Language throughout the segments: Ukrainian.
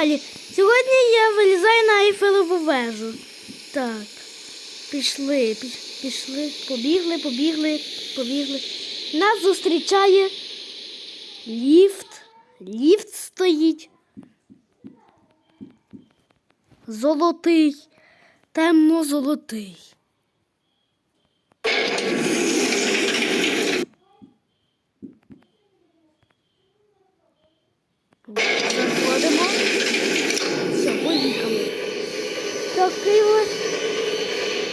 далі. Сьогодні я вилізаю на Ейфелеву вежу. Так. Пішли, пі- пішли, побігли, побігли, побігли. Нас зустрічає ліфт. Ліфт стоїть. Золотий, темно-золотий. Заходимо. Все, поїхали. Такий.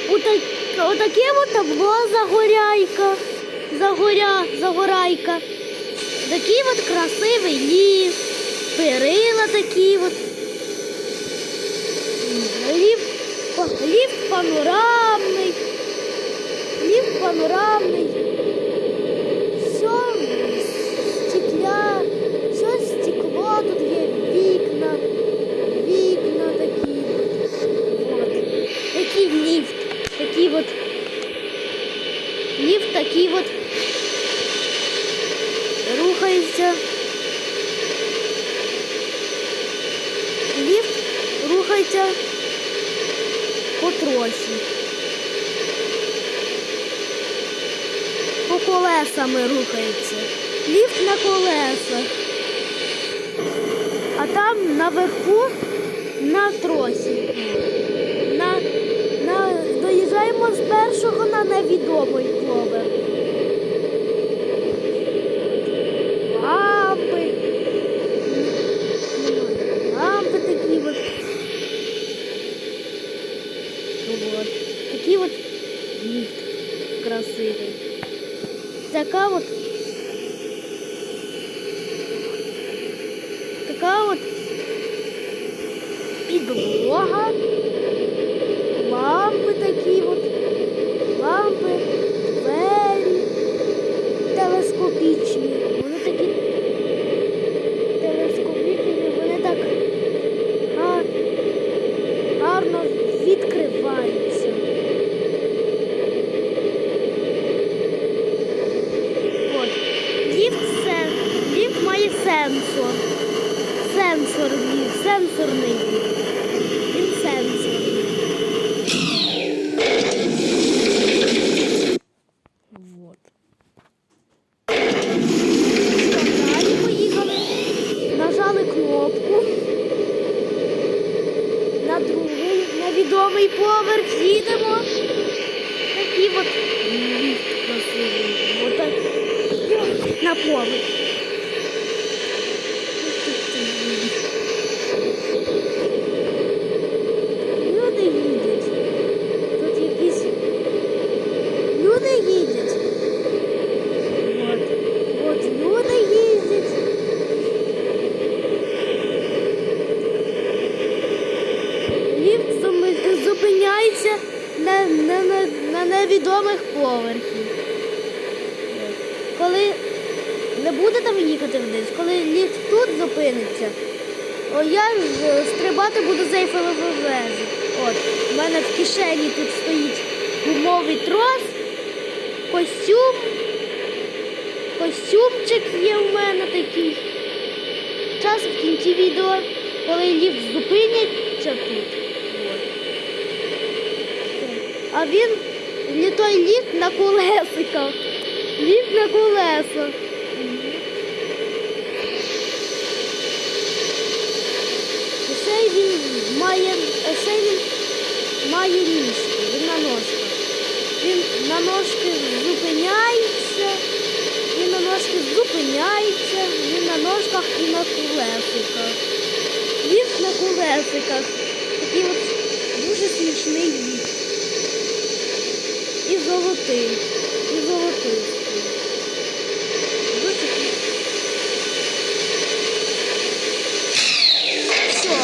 Отак, отаке от табло загоряйка. Загоря, загорайка. Такий от красивий ліфт. Перила такі от. Ліфт, па- ліфт панорамний. Ліфт панорамний. Все стекля, все стекло, тут є вікна, вікна такі. Вот. Такий ліфт, такий вот. Ліфт такий вот. Рухається. Ліфт рухається по тросі. По колесами рухається. Ліфт на колесах. А там наверху на тросі. На, на, доїжджаємо з першого на невідомий поверх. Лампи. Лампи такі от. Вот. Такий от ліфт красивий. Така вот Така от підлога. Лампи такі от. Лампи, двері. Телескопічні. Вони такі телескопічні, вони так гар- гарно відкриваються. От. Ліфт, сен... ліфт має сенсор. Сенсор сенсорний ліфт. Він сенсорний. Вот. Далі поїхали. Нажали кнопку. На другий невідомий поверх їдемо. Такий от. На поверх. Люди їдуть. Тут якісь люди їдуть. От, от люди їздять. Ліфт зуми- зупиняється на, на, на, на невідомих поверхів. Коли не буде там їхати вниз, коли ліфт тут зупиниться, о, я ж е, стрибати буду з Ейфелевої вежі. От, у мене в кишені тут стоїть гумовий трос, костюм. Костюмчик є в мене такий. Час в кінці відео, коли ліфт зупиняться тут. А він не той ліфт на колесиках. Ліфт на колесах. Ще він має, ще він має ніжки, він на ножках. Він на ножки зупиняється, він на ножки зупиняється, він на ножках і на колесиках. Ліфт на колесиках. Такий от дуже смішний ліфт. І золотий. І золотий. Все.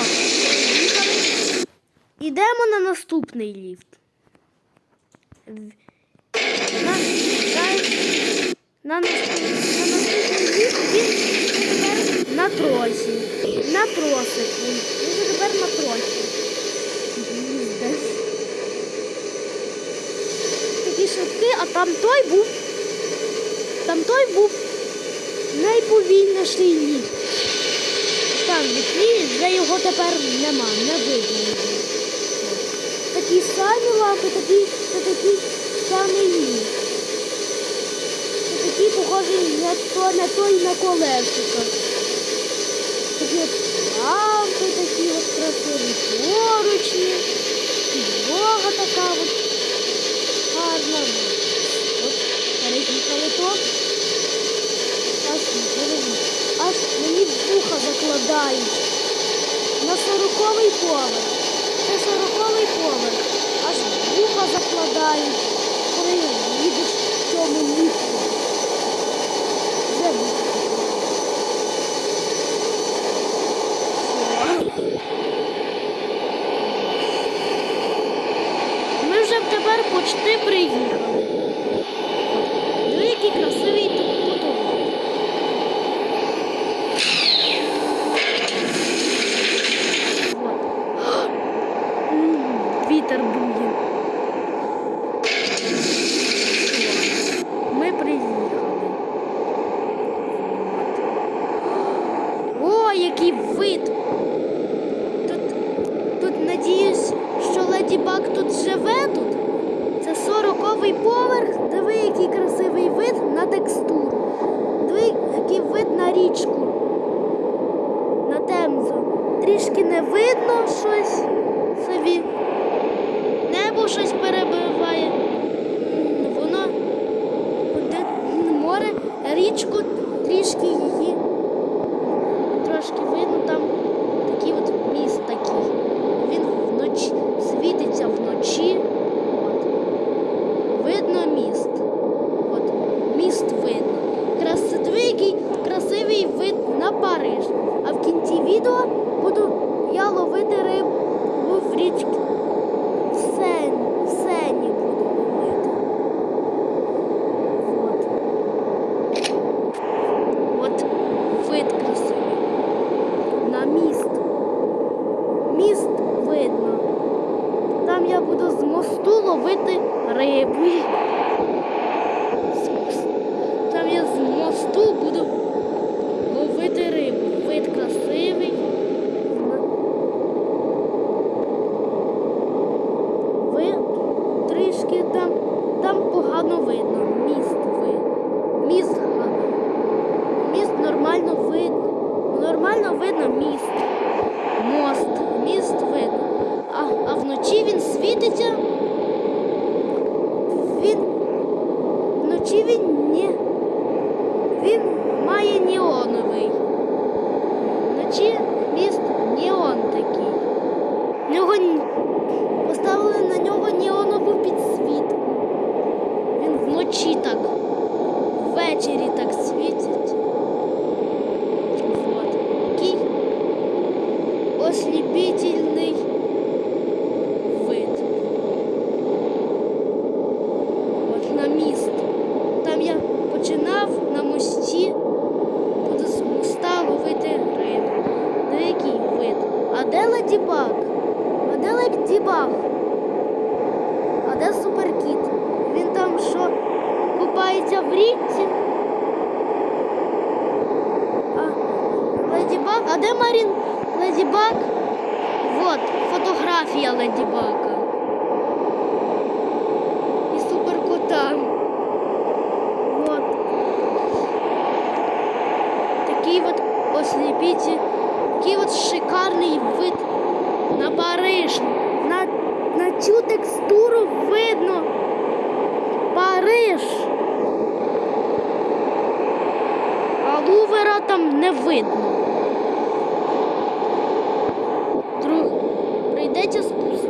Ідемо на наступний ліфт. На, на, на, на наступний ліфт він тепер на тросі. На тросику. Він тепер на тросі. Швидкі, а там той був. Там той був найповільніший ліфт. там вікні, вже його тепер нема, не видно. Такі самі лапи, такі, це такі самі. Це такі похожі на, то, на той на колесиках. Такі лампи, такі от красиві поручні. Підлога така от гарна. От переїхали то. Аж, мені- аж мені в закладають. На сороковий поверх. Це сороковий поверх. Аж вуха закладають, коли їдеш в цьому ліфті. Вже. Ми вже тепер почти приїхали. Диви, який красивий тут потолок. Вот. М, Вітер дує. Ми приїхали. О, який вид! Тут, тут надіюсь, що Леді Баг тут живе тут. Це сороковий поверх. Диви, який красивий вид на текстуру. Диви, який вид на річку. На Темзу. Трішки не видно щось собі. Небо щось перебиває. М, Воно де море, річку трішки її. Трошки видно там такий от міст такий. Він вночі світиться вночі. От. Видно міст. От міст видно. Красивий, який красивий вид на Париж. А в кінці відео буду я ловити рибу в річці. В сені, в сені буду ловити. От. От вид красивий. На міст. Міст видно. Там я буду з мосту ловити рибу. Там я з мосту буду ловити рибу. Вид красивий. Ви трішки там, там погано видно. Міст видно. Міст гарно. Міст нормально видно. Нормально видно міст. Мост. Міст видно. А, а вночі він світиться. Він вночі він не. Він має неоновий. Вночі міст неон такий. В Нього н- поставили на нього неонову підсвітку. Він вночі так, ввечері так світить. Вот. Такий ослепительний вид. От на міст. Там я починав на мості, буду з моста ловити рибу. На який вид? А де Леді Баг? А де Леді Баг? А де суперкіт? Він там що, купається в річці? А, Леді Баг? А де Марін Леді Баг? Вот, фотографія Леді Бага. І суперкота. Вот. Такий от ослепитель, такий от шикарний вид на Париж. На, на цю текстуру видно Париж. А Лувера там не видно. Друг, прийдеться спуск.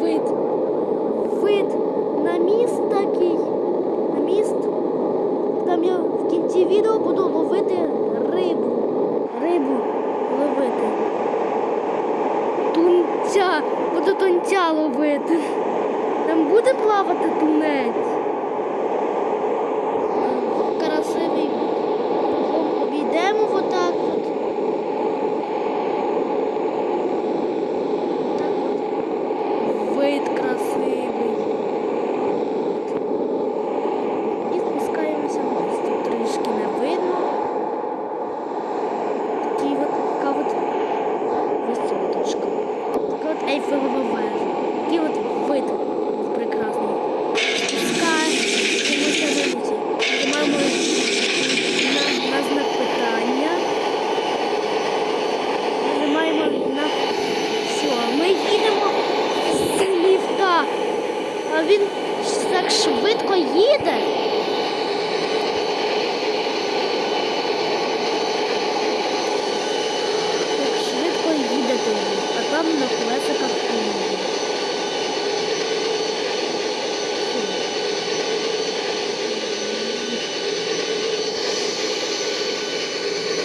Вид. Вид на міст такий. На міст. Там я в кінці відео буду ловити рибу. Рибу ловити. Тунця. Буду тунця ловити. Там буде плавати тунець. Айфелева вежа. Такий от вид прекрасний. Пускай на вулиці. Маємо на знак питання. Нажимаємо на що? Ми їдемо з ліфта. А він так швидко їде. Так швидко їде там на колесиках їде.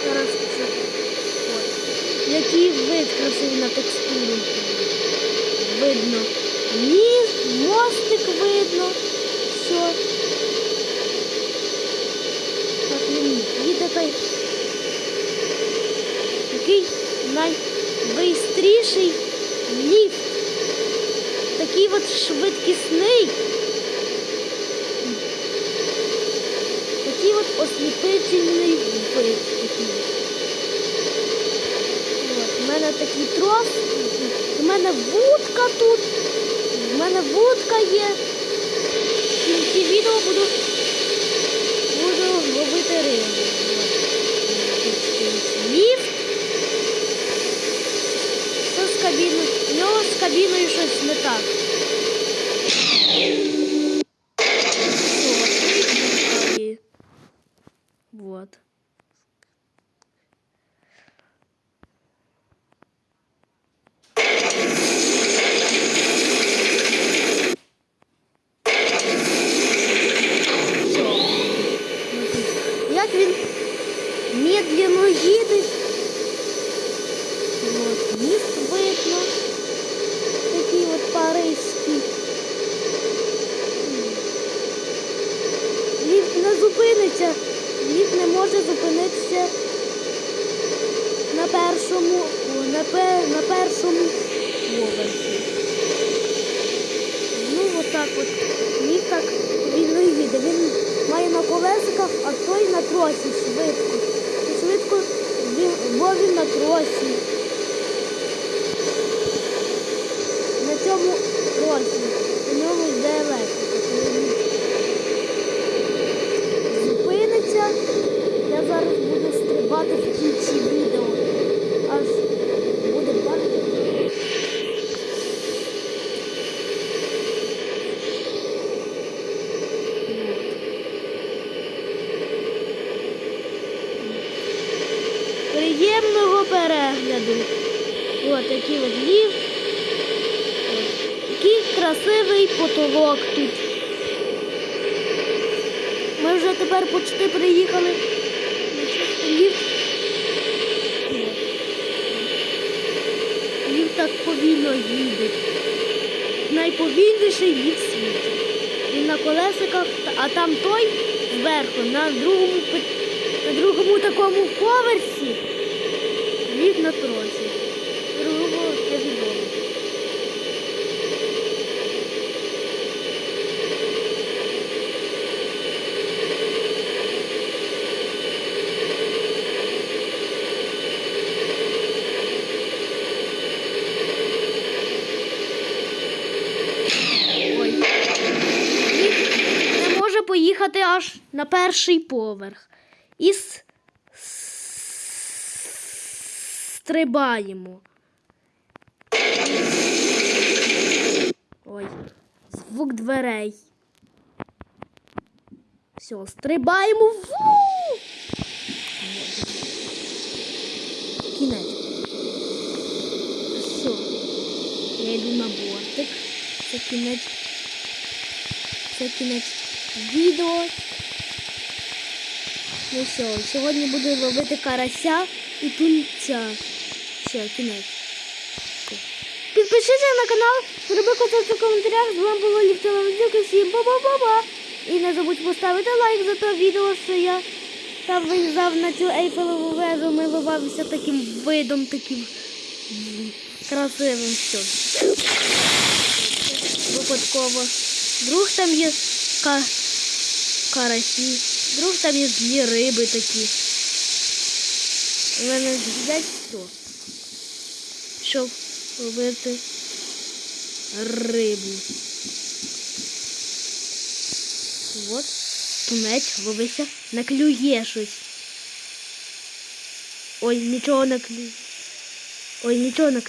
Зараз це. Який вид красивий на текстуру. Видно. Ніс, мостик видно. Все. Так він їде та й- Який найбистріший ліфт. Такий от швидкісний. Такий от осліпительний вид. У мене такий трос, у мене вудка тут, у мене вудка є. Кінці відео буду, буду щось не так. Все, і- Вот. Все. Як він медленно їде. Вот. Міст видно. От паризький. Ліфт не зупиниться. Ліфт не може зупинитися на першому, на, пе, на першому поверсі. Ну, отак от. Ліфт так він їде. Він має на колесиках, а той на тросі швидко. Швидко, бо він на тросі. На цьому тросі. У ньому йде. Зупиниться, я зараз буду стрибати в кінці відео. Аж буде бачити. Приємного перегляду. Ось такий от ліфт. Красивий потолок тут. Ми вже тепер почти приїхали. Ліфт. Ліфт так повільно їде. Найповільніший ліфт світі. Він на колесиках, а там той зверху, на другому, на другому такому поверсі. Ліфт на тросі. Другого невідомо. Ой. Ліфт не поїхати аж на перший поверх. І с- стрибаємо. Ой, звук дверей. Все, стрибаємо. Ву! Кінець. Все. Я йду на бортик. Це кінець. Це кінець відео. Ну все, сьогодні буду ловити карася і тунця. Все, кінець. Підпишіться на канал, зроби контакт у коментарях. З вами було Ліфтова Вадюка. Всім ба-ба-ба-ба. І не забудь поставити лайк за те відео, що я там виїжджав на цю ейфелеву вежу. Ми ловилися таким видом, таким красивим. Все. Випадково. Друг там є. Карасі, друг там є злі риби такі. У мене з'їдять все. Щоб ловити рибу. От, тунець, ловися, наклює щось. Ой, нічого не. Ой, нічого не клює.